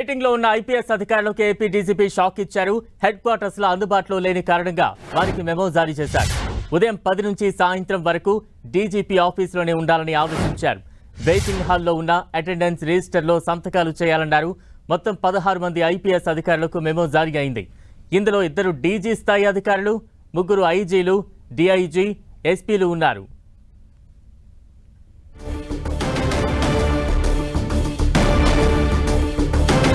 మీటింగ్లో ఉన్న ఐపీఎస్ అధికారులకు ఏపీ డీజీపీ షాక్ ఇచ్చారు. హెడ్ క్వార్టర్స్లో అందుబాటులో లేని కారణంగా వారికి మెమో జారీ చేశారు. ఉదయం పది నుంచి సాయంత్రం వరకు డీజీపీ ఆఫీసులోనే ఉండాలని ఆదేశించారు. వెయిటింగ్ హాల్లో ఉన్న అటెండెన్స్ రిజిస్టర్లో సంతకాలు చేయాలన్నారు. మొత్తం పదహారు మంది ఐపీఎస్ అధికారులకు మెమో జారీ అయింది. ఇందులో ఇద్దరు డీజీ స్థాయి అధికారులు ముగ్గురు ఐజీలు డిఐజీ ఎస్పీలు ఉన్నారు.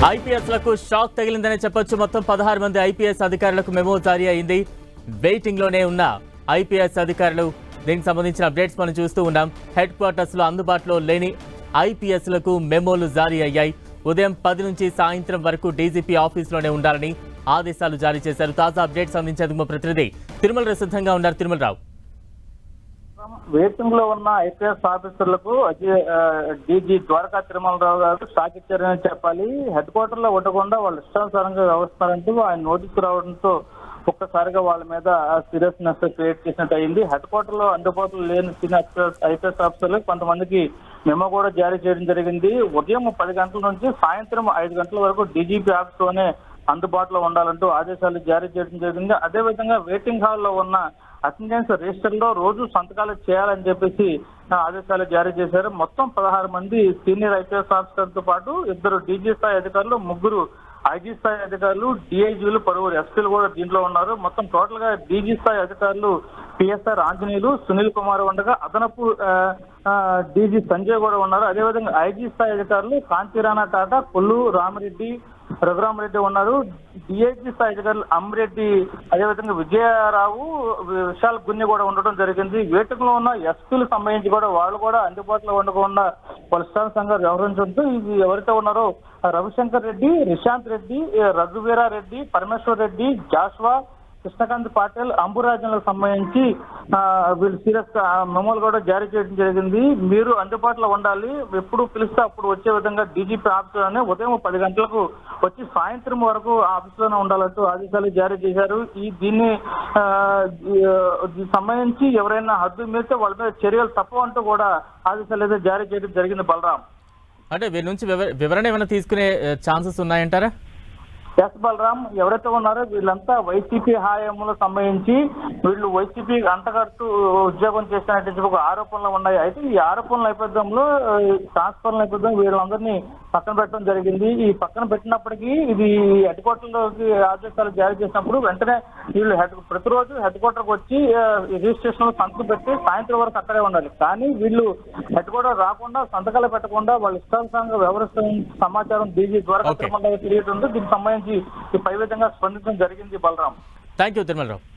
ఐపీఎస్లకు షాక్ తగిలిందని చెప్పొచ్చు. మొత్తం పదహారు మంది ఐపీఎస్ అధికారులకు మెమో జారీ అయింది. వెయిటింగ్లోనే ఉన్న ఐపీఎస్ అధికారులు దీనికి సంబంధించిన అప్డేట్స్ మనం చూస్తూ ఉన్నాం. హెడ్ క్వార్టర్స్లో అందుబాటులో లేని ఐపీఎస్లకు మెమోలు జారీ అయ్యాయి. ఉదయం పది నుంచి సాయంత్రం వరకు డీజీపీ ఆఫీసులోనే ఉండాలని ఆదేశాలు జారీ చేశారు. తాజా అప్డేట్స్ అందించేందుకు మా ప్రతినిధి తిరుమల సిద్ధంగా ఉన్నారు. తిరుమలరావు. వెయిటింగ్లో ఉన్న ఐపీఎస్ ఆఫీసర్లకు డీజీ ద్వారకా తిరుమలరావు గారు షాక్ చెప్పాలి. హెడ్ క్వార్టర్లో ఉండకుండా వాళ్ళు ఇష్టానుసారంగా వ్యవహరిస్తున్నారంటూ ఆయన నోటీసు రావడంతో ఒక్కసారిగా వాళ్ళ మీద సీరియస్నెస్ క్రియేట్ చేసినట్టు అయింది. హెడ్ క్వార్టర్లో అందుబాటులో లేని సీనియర్ ఐపీఎస్ ఆఫీసర్లు కొంతమందికి మెమో కూడా జారీ చేయడం జరిగింది. ఉదయం పది గంటల నుంచి సాయంత్రం ఐదు గంటల వరకు డీజీపీ ఆఫీస్లోనే అందుబాటులో ఉండాలంటూ ఆదేశాలు జారీ చేయడం జరిగింది. అదేవిధంగా వెయిటింగ్ హాల్లో ఉన్న అటెండెన్స్ రిజిస్టర్లో రోజు సంతకాలు చేయాలని చెప్పేసి ఆదేశాలు జారీ చేశారు. మొత్తం పదహారు మంది సీనియర్ ఐపీఎస్ ఆఫీసర్తో పాటు ఇద్దరు డీజీ స్థాయి అధికారులు ముగ్గురు ఐజీ స్థాయి అధికారులు డిఐజీలు పలువురు ఎస్పీలు కూడా దీంట్లో ఉన్నారు. మొత్తం టోటల్గా డీజీ స్థాయి అధికారులు పిఎస్ఆర్ ఆంజనేయులు సునీల్ కుమార్ ఉండగా అదనపు డీజీ సంజయ్ కూడా ఉన్నారు. అదేవిధంగా ఐజీ స్థాయి అధికారులు కాంతిరాణా టాటా కొల్లు రామిరెడ్డి రఘురామరెడ్డి ఉన్నారు. డిఐజీ స్థాయి అధికారులు అమ్మిరెడ్డి అదేవిధంగా విజయరావు విశాల్ గున్ని కూడా ఉండడం జరిగింది. వేటుకలో ఉన్న ఎస్పీలు సంబంధించి కూడా వాళ్ళు కూడా అందుబాటులో ఉండకుండా పలుస్థాన సంఘాలు వ్యవహరించడంతో ఇది ఎవరైతే ఉన్నారో రవిశంకర్ రెడ్డి నిశాంత్ రెడ్డి రఘువీరారెడ్డి పరమేశ్వర్ రెడ్డి జాష్వా కృష్ణకాంత్ పాటిల్ అంబురాజన్లకు సంబంధించి వీళ్ళు సీరియస్ మెమోలు కూడా జారీ చేయడం జరిగింది. మీరు అందుబాటులో ఉండాలి. ఎప్పుడు పిలిస్తే అప్పుడు వచ్చే విధంగా డీజీపీ ఆఫీసులోనే ఉదయం పది గంటలకు వచ్చి సాయంత్రం వరకు ఆఫీసులోనే ఉండాలంటూ ఆదేశాలు జారీ చేశారు. ఈ దీన్ని సంబంధించి ఎవరైనా హద్దు మీరితే వాళ్ళ మీద చర్యలు తప్పవంటూ కూడా ఆదేశాలు అయితే జారీ చేయడం జరిగింది బలరాం. అంటే వీళ్ళ నుంచి వివరణ ఏమైనా తీసుకునే ఛాన్సెస్ ఉన్నాయంటారా? ఎస్ బలరాం ఎవరైతే ఉన్నారో వీళ్ళంతా వైసీపీ హాయంలో సంబంధించి వీళ్ళు వైసీపీ అంటగడుతూ ఉద్యోగం చేస్తున్నట్టు ఒక ఆరోపణలు ఉన్నాయి. అయితే ఈ ఆరోపణల నేపథ్యంలో ట్రాన్స్ఫర్ నేపథ్యం వీళ్ళందరినీ పక్కన పెట్టడం జరిగింది. ఈ పక్కన పెట్టినప్పటికీ ఇది హెడ్ క్వార్టర్లోకి ఆదేశాలు జారీ చేసినప్పుడు వెంటనే వీళ్ళు హెడ్ ప్రతిరోజు హెడ్ క్వార్టర్కి వచ్చి రిజిస్ట్రేషన్లో సంతకం పెట్టి సాయంత్రం వరకు అక్కడే ఉండాలి. కానీ వీళ్ళు హెడ్ క్వార్టర్ రాకుండా సంతకాలు పెట్టకుండా వాళ్ళ ఇష్టానుసారంగా వ్యవహరిస్తున్న సమాచారం డీజీ ద్వారా. తెలియజేయడంతో దీనికి సంబంధించి ఈ పై విధంగా స్పందించడం జరిగింది బలరాం. Thank you Tirumalarao